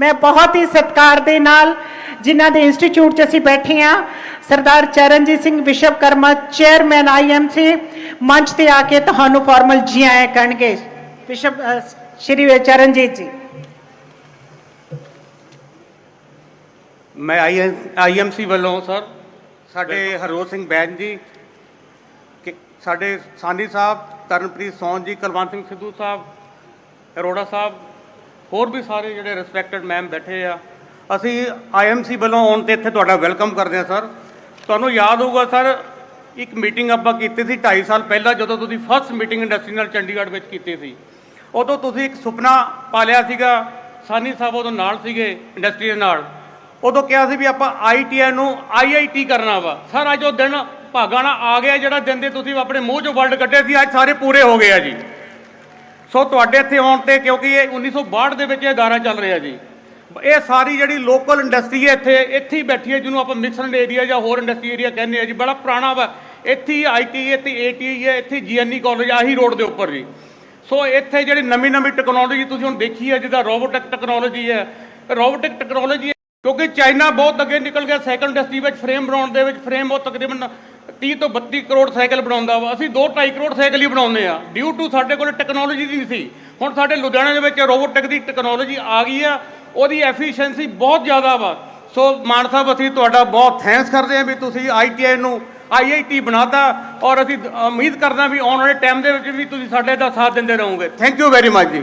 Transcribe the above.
ਮੈਂ ਬਹੁਤ ਹੀ ਸਤਿਕਾਰ ਦੇ ਨਾਲ ਜਿਨ੍ਹਾਂ ਦੇ ਇੰਸਟੀਚਿਊਟ 'ਚ ਅਸੀਂ ਬੈਠੇ ਆ ਸਰਦਾਰ ਚਰਨਜੀਤ ਸਿੰਘ ਵਿਸ਼ਵਕਰਮਾ ਚੇਅਰਮੈਨ ਆਈਐਮਸੀ ਮੰਚ ਤੇ ਆ ਕੇ ਤੁਹਾਨੂੰ ਫਾਰਮਲ ਜੀ ਆਇਆਂ ਕਰਨਗੇ ਵਿਸ਼ਵ ਸ਼੍ਰੀ ਚਰਨਜੀਤ ਜੀ। ਮੈਂ ਆਈਐਮਸੀ ਵੱਲੋਂ ਸਰ ਸਾਡੇ ਹਰੋਜ ਸਿੰਘ ਬੈਨ ਜੀ ਕਿ- ਸਾਡੇ ਸਾਨੀ ਸਾਹਿਬ ਤਰਨਪ੍ਰੀਤ ਸੌਨ ਜੀ ਕੁਲਵੰਤ ਸਿੰਘ ਸਿੱਧੂ ਸਾਹਿਬ ਅਰੋੜਾ ਸਾਹਿਬ ਹੋਰ ਵੀ ਸਾਰੇ ਜਿਹੜੇ ਰਿਸਪੈਕਟਡ ਮੈਮ ਬੈਠੇ ਆ, ਅਸੀਂ ਆਈਐਮਸੀ ਵੱਲੋਂ ਆਉਣ ਤੇ ਇੱਥੇ ਤੁਹਾਡਾ ਵੈਲਕਮ ਕਰਦੇ ਹਾਂ ਸਰ ਤੁਹਾਨੂੰ ਯਾਦ ਹੋਊਗਾ ਸਰ ਇੱਕ ਮੀਟਿੰਗ ਆਪਾਂ ਕੀਤੀ ਸੀ 2.5 ਸਾਲ ਪਹਿਲਾਂ, ਜਦੋਂ ਤੁਸੀਂ ਫਸਟ ਮੀਟਿੰਗ ਇੰਡਸਟਰੀ ਨਾਲ ਚੰਡੀਗੜ੍ਹ ਵਿੱਚ ਕੀਤੀ ਸੀ। ਉਦੋਂ ਤੁਸੀਂ ਇੱਕ ਸੁਪਨਾ ਪਾਲਿਆ ਸੀਗਾ, ਸਾਨੀ ਸਾਹਿਬ ਉਦੋਂ ਨਾਲ ਸੀਗੇ ਇੰਡਸਟਰੀ ਦੇ ਨਾਲ। ਉਦੋਂ ਕਿਹਾ ਸੀ ਵੀ ਆਪਾਂ ਆਈਟੀਆਈ ਨੂੰ ਆਈਆਈਟੀ ਕਰਨਾ ਵਾ। ਸਰ ਅੱਜ ਉਹ ਦਿਨ ਭਾਗਾਂ ਨਾਲ ਆ ਗਿਆ, ਜਿਹੜਾ ਦਿਨ ਦੇ ਤੁਸੀਂ ਆਪਣੇ ਮੂੰਹ ਚੋਂ ਵਰਡ ਕੱਢੇ ਸੀ, ਅੱਜ ਸਾਰੇ ਪੂਰੇ ਹੋ ਗਏ ਆ ਜੀ। ਸੋ ਤੁਹਾਡੇ ਇੱਥੇ ਆਉਣ ਤੇ ਕਿਉਂਕਿ ਇਹ 1962 ਦੇ ਵਿੱਚ ਇਹ ਅਦਾਰਾ ਚੱਲ ਰਿਹਾ ਜੀ। ਇਹ ਸਾਰੀ ਜਿਹੜੀ ਲੋਕਲ ਇੰਡਸਟਰੀ ਹੈ ਇੱਥੇ ਇੱਥੇ ਹੀ ਬੈਠੀ ਹੈ ਜਿਹਨੂੰ ਆਪਾਂ ਮਿਕਸਡ ਏਰੀਆ ਜਾਂ ਹੋਰ ਇੰਡਸਟਰੀ ਏਰੀਆ ਕਹਿੰਦੇ ਆ ਜੀ। ਬੜਾ ਪੁਰਾਣਾ ਵਾ। ਇੱਥੇ ਹੀ ਆਈਟੀ ਇੱਥੇ ਏਟੀਆਈ ਹੈ, ਇੱਥੇ ਜੀਐਨਈ ਕਾਲਜ ਆਹੀ ਰੋਡ ਦੇ ਉੱਪਰ ਜੀ। ਸੋ ਇੱਥੇ ਜਿਹੜੀ ਨਵੀਂ ਨਵੀਂ ਟੈਕਨੋਲੋਜੀ ਤੁਸੀਂ ਹੁਣ ਦੇਖੀ ਹੈ, ਜਿੱਦਾਂ ਰੋਬੋਟਿਕ ਟੈਕਨੋਲੋਜੀ ਹੈ। ਰੋਬੋਟਿਕ ਟੈਕਨੋਲੋਜੀ ਕਿਉਂਕਿ ਚਾਈਨਾ ਬਹੁਤ ਅੱਗੇ ਨਿਕਲ ਗਿਆ ਸਾਈਕਲ ਇੰਡਸਟਰੀ ਵਿੱਚ ਫਰੇਮ ਬਣਾਉਣ ਦੇ ਵਿੱਚ ਫਰੇਮ ਉਹ ਤਕਰੀਬਨ 30 ਤੋਂ 32 ਕਰੋੜ ਸਾਈਕਲ ਬਣਾਉਂਦਾ ਵਾ। ਅਸੀਂ 2.5 ਕਰੋੜ ਸਾਈਕਲ ਹੀ ਬਣਾਉਂਦੇ ਆ। ਡਿਊ ਟੂ ਸਾਡੇ ਕੋਲ ਟੈਕਨੋਲੋਜੀ ਨਹੀਂ ਸੀ। ਹੁਣ ਸਾਡੇ ਲੁਧਿਆਣਾ ਦੇ ਵਿੱਚ ਰੋਬੋਟਿਕ ਦੀ ਟੈਕਨੋਲੋਜੀ ਆ ਗਈ ਆ। ਉਹਦੀ ਐਫੀਸ਼ੀਐਂਸੀ ਬਹੁਤ ਜ਼ਿਆਦਾ ਵਾ। ਸੋ ਮਾਨ ਸਾਹਿਬ, ਅਸੀਂ ਤੁਹਾਡਾ ਬਹੁਤ ਥੈਂਕਸ ਕਰਦੇ ਹਾਂ ਵੀ ਤੁਸੀਂ ਆਈਟੀਆਈ ਨੂੰ ਆਈਆਈਟੀ ਬਣਾਤਾ। ਔਰ ਅਸੀਂ ਉਮੀਦ ਕਰਦੇ ਹਾਂ ਵੀ ਆਉਣ ਵਾਲੇ ਟਾਈਮ ਦੇ ਵਿੱਚ ਵੀ ਤੁਸੀਂ ਸਾਡੇ ਦਾ ਸਾਥ ਦਿੰਦੇ ਰਹੋਗੇ। ਥੈਂਕ ਯੂ ਵੈਰੀ ਮਚ ਜੀ।